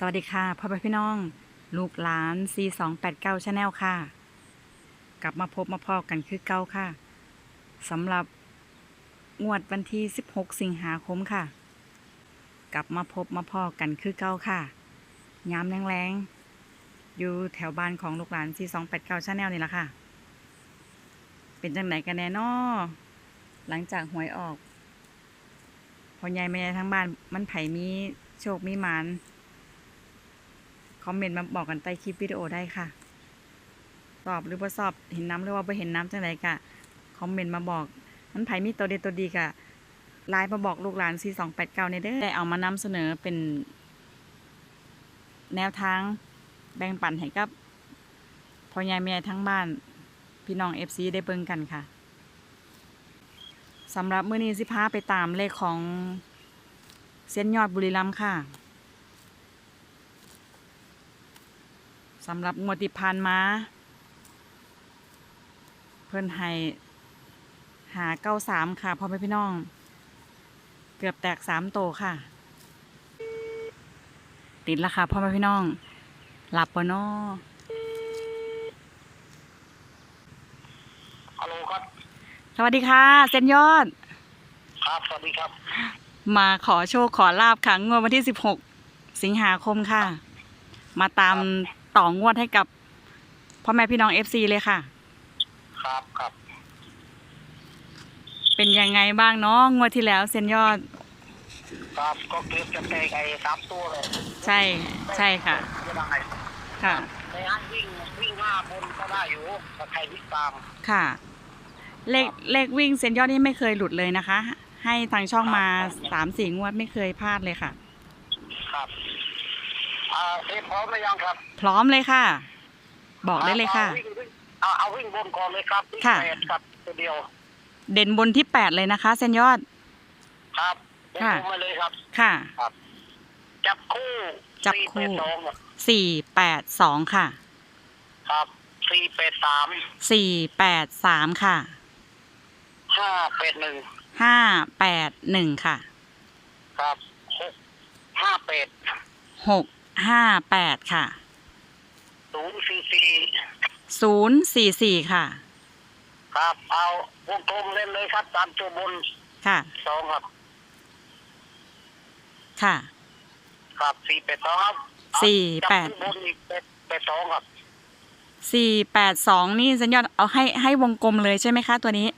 สวัสดีค่ะพ่อแม่พี่น้อง ลูกหลาน C289 Channel ค่ะ กลับมาพบมาพอกันคือเก้าค่ะสำหรับงวดวันที่ 16 สิงหาคมค่ะ กลับมาพบมาพอกันคือเก้าค่ะยามแรงๆอยู่แถวบ้านของลูกหลาน C289 Channel นี่แหละค่ะ เป็นจังไหนกันแน่นอหลังจากหวยออกพ่อใหญ่แม่ทั้งบ้านมันไผ่มีโชคมีหมาน อมเมนต์มาบอกกันใต้คลิปวิดีโอได้ค่ะ สอบหรือว่าสอบเห็นน้ำหรือว่าไม่เห็นน้ำจังไรกะคอมเมนต์มาบอกมันไผมีตัวเด็ดตัวดีกะไลน์มาบอกลูกหลาน C 2 8 9ในเด้อได้เอามานำเสนอเป็น แนวทางแบ่งปันให้กับพ่อใหญ่แม่ทั้งบ้าน พี่น้อง FC ได้เบิ่งกันค่ะสำหรับมื้อนี้สิพาไปตามเลขของเส้นยอดบุรีรัมย์ค่ะ สำหรับงวดที่ผ่านมา เพิ่นให้หาเก้าสามค่ะพ่อแม่พี่น้อง เกือบแตกสามโตค่ะ ติดแล้วค่ะพ่อแม่พี่น้อง หลับปะนอฮัลโหลครับ สวัสดีค่ะเส้นยอด ครับ สวัสดีครับ มาขอโชคขอลาบค่ะงวดวันที่สิบหกสิงหาคมค่ะ มาตาม ต่องวดให้กับพ่อแม่พี่น้องเอฟซีเลยค่ะ ครับครับ เป็นยังไงบ้างเนาะงวดที่แล้วเส้นยอด ครับก็เกือบจะแตกไอ้สามตัวเลยใช่ใช่ค่ะ ไม่ได้ค่ะ ในอันวิ่งวิ่งห้าบนก็ได้อยู่ถ้าใครวิ่งตามค่ะ เลขเลขวิ่งเซนยอดนี่ไม่เคยหลุดเลยนะคะ ให้ทางช่องมาสามสี่งวดไม่เคยพลาดเลยค่ะ ครับ อ่าเตรียมพร้อมหรือยังครับ พร้อมเลยค่ะ บอกได้เลยค่ะ อาวิ่งวิ่งเอาเอาวิ่งบนก่อนเลยครับวิ่งค่ะ แปดครับตัวเดียวเด่นบนที่แปดเลยนะคะเซนยอด ครับเดินค่ะลงมาเลยครับ ค่ะ จับคู่จับสี่คู่แปดสองสี่แปดสองค่ะครับสี่แปดสามสี่แปดสามค่ะห้าแปดหนึ่งห้าแปดหนึ่งค่ะครับหกห้าแปดหก ห้าแปดค่ะศูนย์สี่สี่ศูนย์สี่สี่ค่ะ ครับเอาวงกลมเล่นเลยครับ ตามตัวบนค่ะ สองครับ ค่ะ ครับสี่แปดสองครับสี่แปด จับข้างบนอีกแปดแปดสองครับ สี่แปดสองนี่เซนยอดเอาให้ให้วงกลมเลยใช่ไหมคะตัวนี้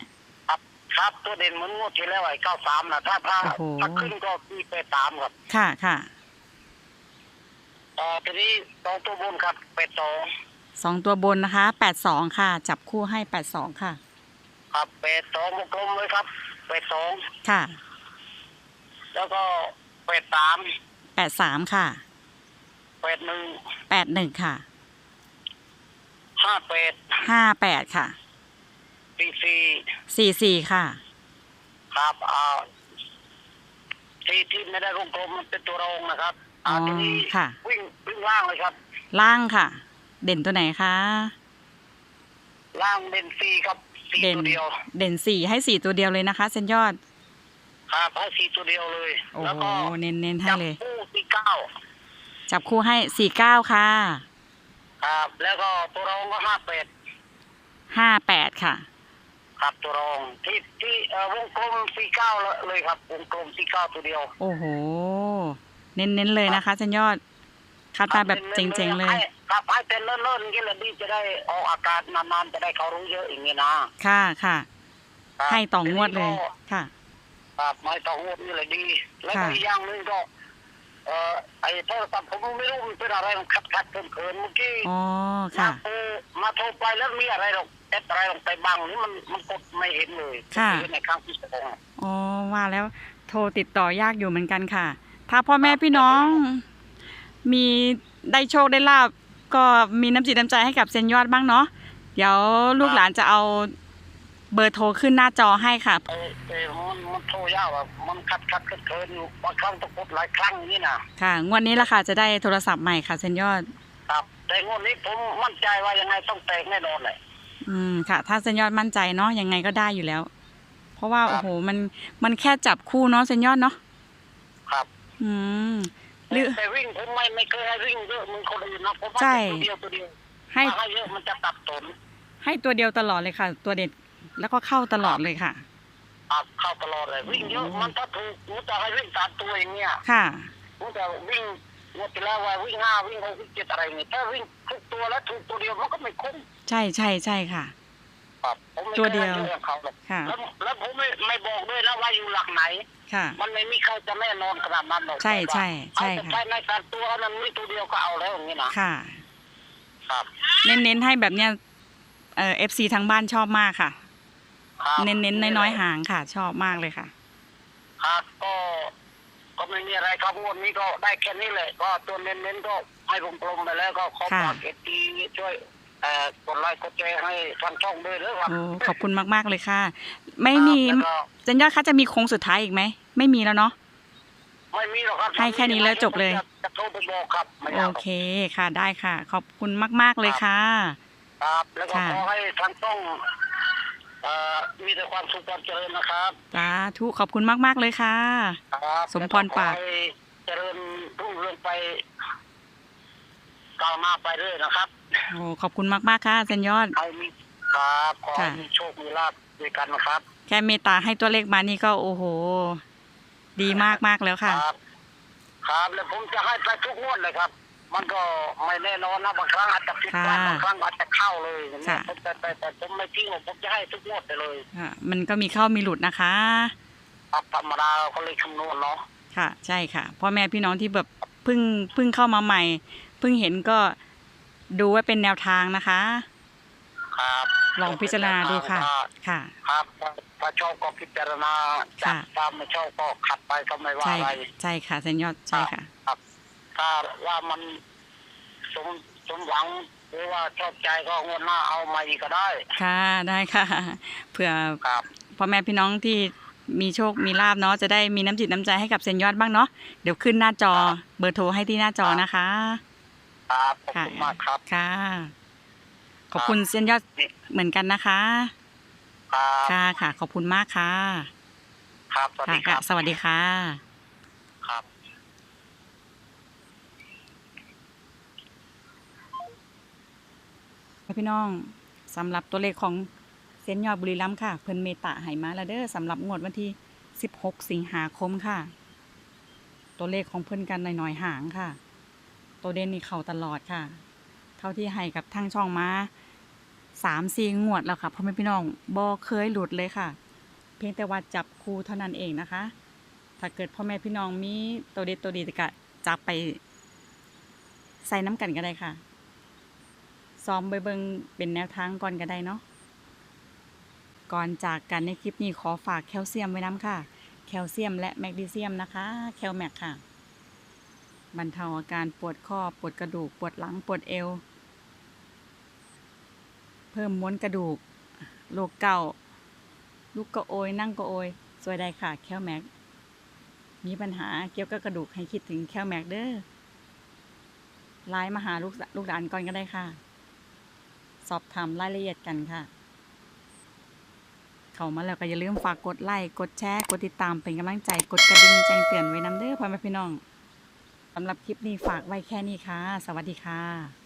ครับ ครับตัวเด่นเหมือนงวดที่แล้วไอ้เก้าสามนะถ้าถ้าโอ้โห ถ้าขึ้นก็สี่แปดสามครับ ค่ะค่ะ เอ่อทีนี้สองตัวบนครับแปดสองสองตัวบนนะคะแปดสองค่ะ จับคู่ให้แปดสองค่ะ ครับแปดสองวงกลมเลยครับแปดสองค่ะแล้วก็แปดสามแปดสามค่ะแปดหนึ่งแปดหนึ่งค่ะห้าแปดห้าแปดค่ะสี่สี่สี่สี่ค่ะ ครับอ่าที่ที่ไม่ได้วงกลมมันเป็นตัวรองนะครับ อ๋อทีนี้ค่ะ วิ่งวิ่งล่างเลยครับ ล่างค่ะ เด่นตัวไหนคะล่างเด่นสี่ครับสี่เด่นตัวเดียว เด่นสี่ให้สี่ตัวเดียวเลยนะคะเซนยอดครับให้สี่ตัวเดียวเลย โอ้แล้วโหก็เน้นเน้นๆให้จับเลย คู่สี่เก้าจับคู่ให้สี่เก้าค่ะครับ แล้วก็ตัวรองก็ห้าแปดห้าแปดค่ะ ครับตัวรองที่ที่เอ่อวงกลมสี่เก้าเลยครับวงกลมสี่เก้าตัวเดียว โอ้โห เน้นเน้นๆเลยนะคะเซนยอดคัดมาแบบเจ๋งๆเลยให้ครับให้เป็นเลิ่นๆอย่างนี้แหละดีจะได้ออกอากาศนานๆจะได้เขารู้เยอะอย่างนี้นะค่ะค่ะ ครับให้ต่องวดเลยทีนี้ก็ค่ะ ครับไม่ต้องงวดนี่แหละดี แล้วก็ค่ะ อีกอย่างหนึงก็เอ่อไอ้โทรศัพท์ผมไม่รู้มันเป็นอะไรมันขัดขัดเขินเขินๆเมื่อกี้อ๋อมาค่ะ โทรมาโทรไปแล้วมีอะไรหรอกแอดอะไรลงไปบังนี่มันมันกดไม่เห็นเลยค่ะ เห็นในครั้งที่สอง อ๋อว่าแล้วโทรติดต่อยากอยู่เหมือนกันค่ะ ถ้าพ่อแม่พี่น้องมีได้โชคได้ลาบก็มีน้ำจิตน้ำใจให้กับเซนยอดบ้างเนาะเดี๋ยวลูกหลานจะเอาเบอร์โทรขึ้นหน้าจอให้ค่ะเออเออมันมันโทรยากอะมันขัดขัดเขินเขินอยู่บางครั้งต้องกดหลายครั้งอย่างนี่นะค่ะ งวดนี้ละค่ะจะได้โทรศัพท์ใหม่ค่ะเซนยอด ครับ แต่งวดนี้ผมมั่นใจว่ายังไงต้องแตกแน่นอนเลยอืมค่ะ ถ้าเซนยอดมั่นใจเนาะยังไงก็ได้อยู่แล้ว เพราะว่าครับโอ้โหมันมันแค่จับคู่เนาะเซนยอดเนาะครับ อืมหรือ แต่วิ่งผมไม่ไม่เคยให้วิ่งเยอะเหมึงคนอื่นนะผมว่าใช่ ตัวเดียวตัวเดียวให้ถ้าให้เยอะมันจะตับสนให้ตัวเดียวตลอดเลยค่ะ ตัวเด็ดแล้วก็เข้าตลอดเลยค่ะอับเข้าตลอดเลยวิ่งเยอะมันถ้าถูกมันจะให้วิ่งตามตัวอย่างเงี้ย ค่ะมันจะวิ่งงวดที่แล้วว่าวิ่งห้าวิ่งหกวิ่งเจ็ดอะไรเงี้ยถ้าวิ่งทุกตัวแล้วถูกตัวเดียวมันก็ไม่คุ้มใช่ใช่ใช่ค่ะ ครับผมไม่ตัวคเดียว ให้อะเขาหรอกค่ะ แล้วแล้วผมไม่ไม่บอกด้วยนะว่าอยู่หลักไหน ค่ะ มันไม่มีใครจะแน่นอนขนาดนั้นหรอกใช่ใช่ใช่เอาแต่ค่ะใช้ในการตัวนั้นมีตัวเดียวก็เอาแล้วอย่างนี้นะค่ะ ครับเน้นๆให้แบบเนี้ยเอ่อฟซีทางบ้านชอบมากค่ะ ครับเน้นๆน้อยๆหางค่ะ ชอบมากเลยค่ะ ครับก็ก็ไม่มีอะไรครับงวดนี้ก็ได้แค่นี้แหละก็ตัวเน้นๆก็ให้ผมกลมๆไปแล้วก็ขอค่ะ ฝากเอทีช่วย เอ่อกดไลค์กดแชร์ให้ทางช่องด้วยนะครับโอ้ขอบคุณมาก ๆ เลยค่ะ ไม่มีครับแล้วก็จันยอดคะจะมีโค้งสุดท้ายอีกไหม ไม่มีแล้วเนาะ ไม่มีหรอกครับให้แค่นี้แล้วจบเลย จะจะโทรไปบอกครับไม่โอเอาเคค่ะได้ค่ะ ขอบคุณมาก ๆ เลยค่ะ ครับแล้วก็ค่ะ ขอให้ทางช่องเอ่อมีแต่ความสุขความเจริญนะครับสาธุขอบคุณมาก ๆ เลยค่ะ ครับสมพรปาก แล้วขอให้เจริญรุ่งเรืองไป ก้าวหน้าไปเรื่อยนะครับโอ้ขอบคุณมาก ๆ ค่ะจันยอด ให้มีครับขอให้ค่ะ มีโชคมีลาภด้วยกันนะครับ แค่เมตตาให้ตัวเลขมานี่ก็โอ้โห ดีมากๆแล้วค่ะ ครับ ครับ แล้วผมจะให้ไปทุกงวดเลยครับ มันก็ไม่แน่นอนนะบางครั้งอาจจะผิดพลาดค่ะบางครั้งอาจจะเข้าเลยอย่างเงี้ยค่ะผมแต่แต่แต่ผมไม่ทิ้งหรอกผมจะให้ทุกงวดไปเลยค่ะ มันก็มีเข้ามีหลุดนะคะ ครับธรรมดาเราก็เลยคำนวณเนาะค่ะ ใช่ค่ะพ่อแม่พี่น้องที่แบบเพิ่งเพิ่งเข้ามาใหม่ เพิ่งเห็นก็ดูไว้เป็นแนวทางนะคะ ครับลองพิจารณาดูค่ะ ค่ะ ครับถ้าถ้าชอบก็พิจารณาจับค่ะตามไม่ชอบก็ขัดไปก็ไม่ว่าใช่อะไรใช่ค่ะจันยอดใช่ค่ะ ครับ ถ้าว่ามันสมสมหวังหรือว่าชอบใจก็งวดหน้าเอามาอีกก็ได้ ค่ะได้ค่ะ เผื่อครับ พ่อแม่พี่น้องที่มีโชคมีลาบเนาะจะได้มีน้ำจิตน้ำใจให้กับเซนยอดบ้างเนาะเดี๋ยวขึ้นหน้าจอเบอร์โทรให้ที่หน้าจอนะคะ ครับขอบค่ะคุณมากครับ ค่ะ ขอบคุณเซนยอดเหมือนกันนะคะ ครับค่ะค่ะ ขอบคุณมากค่ะ ครับสวัสค่ะดีคค่ะรับสวัสดีค่ะ ครับพี่น้องสำหรับตัวเลขของเซนยอดบุรีรัมย์ค่ะ เพิ่นเมตตาให้มาแล้วเด้อสำหรับงวดวันที่ 16 สิงหาคมค่ะ ตัวเลขของเพิ่นกันหน่อยๆหางค่ะ ตัวเด่นนี่เข้าตลอดค่ะ เท่าที่ให้กับทางช่องมาสามสี่งวดแล้วค่ะพ่อแม่พี่น้องบ่เคยหลุดเลยค่ะ เพียงแต่ว่าจับคู่เท่านั้นเองนะคะ ถ้าเกิดพ่อแม่พี่น้องมีตัวเด็ดตัวดีก็จับไป ใส่น้ำกันก็ได้ค่ะ ซ้อมไปเบิงเป็นแนวทางก่อนก็ได้เนาะก่อนจากกันในคลิปนี้ขอฝากแคลเซียมไว้น้ำค่ะ แคลเซียมและแมกนีเซียมนะคะ แคลแมกค่ะ บรรเทาอาการปวดข้อปวดกระดูกปวดหลังปวดเอว เพิ่มม้วนกระดูกโรคเก่าลูกก็โอย นั่งก็โอยสวยได้ค่ะแคลแม็ก มีปัญหาเกี่ยวกับกระดูกให้คิดถึงแคลแมกเด้อไลน์มาหาลูกลูกหลานก่อนก็ได้ค่ะ สอบถามรายละเอียดกันค่ะ เข้ามาแล้วก็อย่าลืมฝากกดไลค์กดแชร์ กดติดตามเป็นกำลังใจกดกระดิ่งแจ้งเตือนไว้น้ำเด้อพ่อแม่พี่น้อง สำหรับคลิปนี้ฝากไว้แค่นี้ค่ะ สวัสดีค่ะ